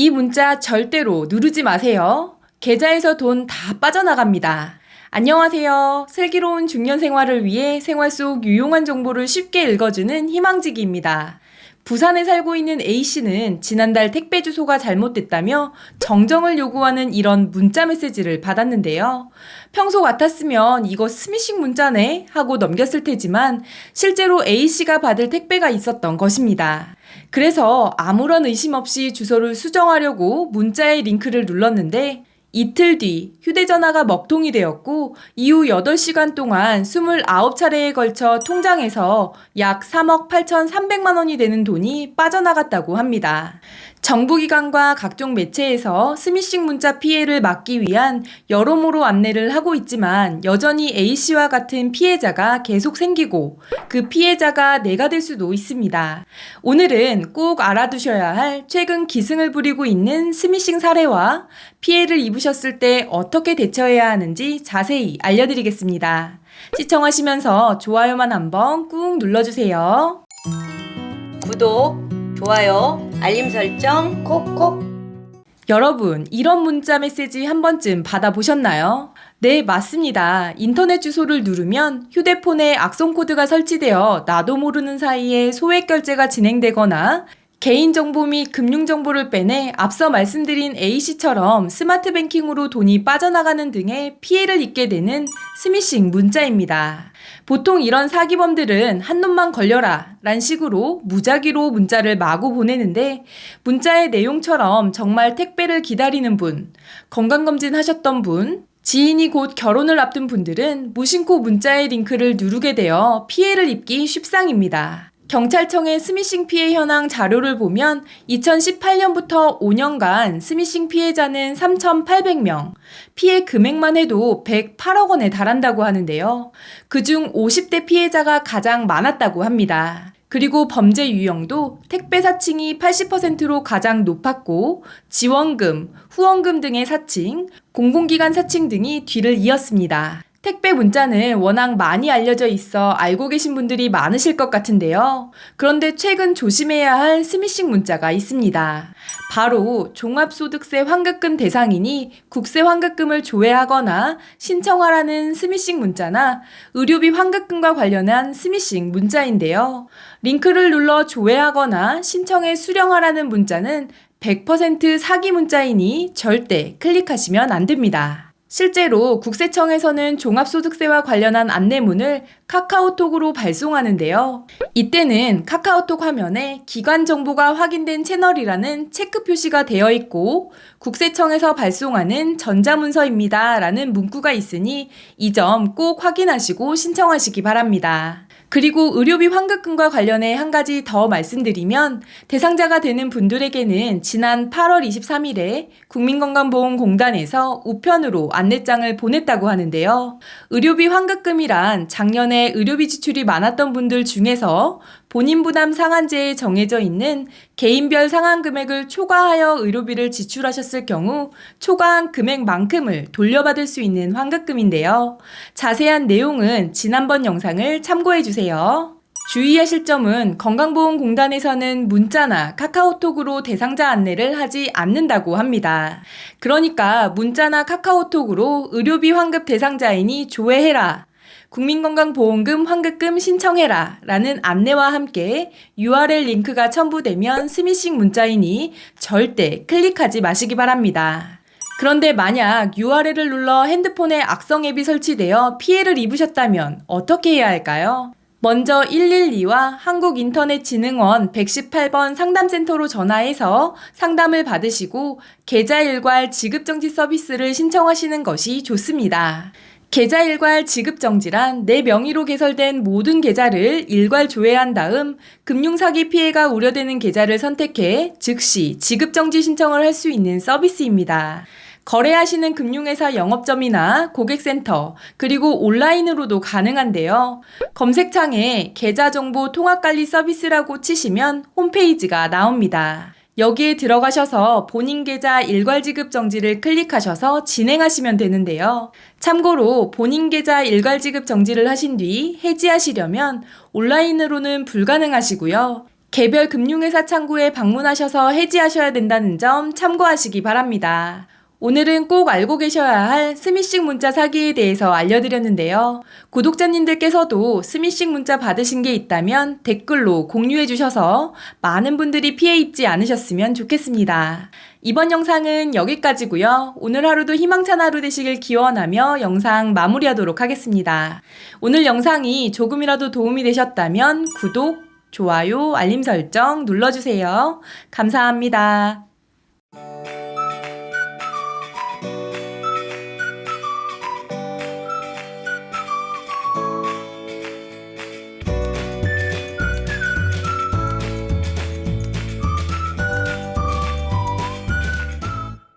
이 문자 절대로 누르지 마세요. 계좌에서 돈 다 빠져나갑니다. 안녕하세요. 슬기로운 중년 생활을 위해 생활 속 유용한 정보를 쉽게 읽어주는 희망지기입니다. 부산에 살고 있는 A씨는 지난달 택배 주소가 잘못됐다며 정정을 요구하는 이런 문자 메시지를 받았는데요. 평소 같았으면 이거 스미싱 문자네 하고 넘겼을 테지만 실제로 A씨가 받을 택배가 있었던 것입니다. 그래서 아무런 의심 없이 주소를 수정하려고 문자의 링크를 눌렀는데 이틀 뒤 휴대전화가 먹통이 되었고 이후 8시간 동안 29차례에 걸쳐 통장에서 약 3억 8,300만 원이 되는 돈이 빠져나갔다고 합니다. 정부기관과 각종 매체에서 스미싱 문자 피해를 막기 위한 여러모로 안내를 하고 있지만 여전히 A씨와 같은 피해자가 계속 생기고 그 피해자가 내가 될 수도 있습니다. 오늘은 꼭 알아두셔야 할 최근 기승을 부리고 있는 스미싱 사례와 피해를 입으셨을 때 어떻게 대처해야 하는지 자세히 알려드리겠습니다. 시청하시면서 좋아요만 한번 꾹 눌러주세요. 구독, 좋아요, 알림 설정 콕콕. 여러분, 이런 문자 메시지 한 번쯤 받아보셨나요? 네, 맞습니다. 인터넷 주소를 누르면 휴대폰에 악성 코드가 설치되어 나도 모르는 사이에 소액 결제가 진행되거나 개인정보 및 금융정보를 빼내 앞서 말씀드린 A씨처럼 스마트 뱅킹으로 돈이 빠져나가는 등의 피해를 입게 되는 스미싱 문자입니다. 보통 이런 사기범들은 한 놈만 걸려라 란 식으로 무작위로 문자를 마구 보내는데 문자의 내용처럼 정말 택배를 기다리는 분, 건강검진 하셨던 분, 지인이 곧 결혼을 앞둔 분들은 무심코 문자의 링크를 누르게 되어 피해를 입기 쉽상입니다. 경찰청의 스미싱 피해 현황 자료를 보면 2018년부터 5년간 스미싱 피해자는 3,800명, 피해 금액만 해도 108억 원에 달한다고 하는데요. 그중 50대 피해자가 가장 많았다고 합니다. 그리고 범죄 유형도 택배 사칭이 80%로 가장 높았고 지원금, 후원금 등의 사칭, 공공기관 사칭 등이 뒤를 이었습니다. 택배 문자는 워낙 많이 알려져 있어 알고 계신 분들이 많으실 것 같은데요. 그런데 최근 조심해야 할 스미싱 문자가 있습니다. 바로 종합소득세 환급금 대상인이 국세 환급금을 조회하거나 신청하라는 스미싱 문자나 의료비 환급금과 관련한 스미싱 문자인데요. 링크를 눌러 조회하거나 신청해 수령하라는 문자는 100% 사기 문자이니 절대 클릭하시면 안 됩니다. 실제로 국세청에서는 종합소득세와 관련한 안내문을 카카오톡으로 발송하는데요. 이때는 카카오톡 화면에 기관 정보가 확인된 채널이라는 체크 표시가 되어 있고 국세청에서 발송하는 전자문서입니다. 라는 문구가 있으니 이 점 꼭 확인하시고 신청하시기 바랍니다. 그리고 의료비 환급금과 관련해 한 가지 더 말씀드리면 대상자가 되는 분들에게는 지난 8월 23일에 국민건강보험공단에서 우편으로 안내장을 보냈다고 하는데요. 의료비 환급금이란 작년에 의료비 지출이 많았던 분들 중에서 본인 부담 상한제에 정해져 있는 개인별 상한 금액을 초과하여 의료비를 지출하셨을 경우 초과한 금액만큼을 돌려받을 수 있는 환급금인데요. 자세한 내용은 지난번 영상을 참고해 주세요. 주의하실 점은 건강보험공단에서는 문자나 카카오톡으로 대상자 안내를 하지 않는다고 합니다. 그러니까 문자나 카카오톡으로 의료비 환급 대상자이니 조회해라. 국민건강보험금 환급금 신청해라 라는 안내와 함께 URL 링크가 첨부되면 스미싱 문자이니 절대 클릭하지 마시기 바랍니다. 그런데 만약 URL을 눌러 핸드폰에 악성 앱이 설치되어 피해를 입으셨다면 어떻게 해야 할까요? 먼저 112와 한국인터넷진흥원 118번 상담센터로 전화해서 상담을 받으시고 계좌 일괄 지급정지 서비스를 신청하시는 것이 좋습니다. 계좌 일괄 지급 정지란 내 명의로 개설된 모든 계좌를 일괄 조회한 다음 금융사기 피해가 우려되는 계좌를 선택해 즉시 지급 정지 신청을 할 수 있는 서비스입니다. 거래하시는 금융회사 영업점이나 고객센터, 그리고 온라인으로도 가능한데요. 검색창에 계좌정보 통합관리 서비스라고 치시면 홈페이지가 나옵니다. 여기에 들어가셔서 본인 계좌 일괄 지급 정지를 클릭하셔서 진행하시면 되는데요. 참고로 본인 계좌 일괄 지급 정지를 하신 뒤 해지하시려면 온라인으로는 불가능하시고요. 개별 금융회사 창구에 방문하셔서 해지하셔야 된다는 점 참고하시기 바랍니다. 오늘은 꼭 알고 계셔야 할 스미싱 문자 사기에 대해서 알려드렸는데요. 구독자님들께서도 스미싱 문자 받으신 게 있다면 댓글로 공유해 주셔서 많은 분들이 피해 입지 않으셨으면 좋겠습니다. 이번 영상은 여기까지고요. 오늘 하루도 희망찬 하루 되시길 기원하며 영상 마무리하도록 하겠습니다. 오늘 영상이 조금이라도 도움이 되셨다면 구독, 좋아요, 알림 설정 눌러주세요. 감사합니다.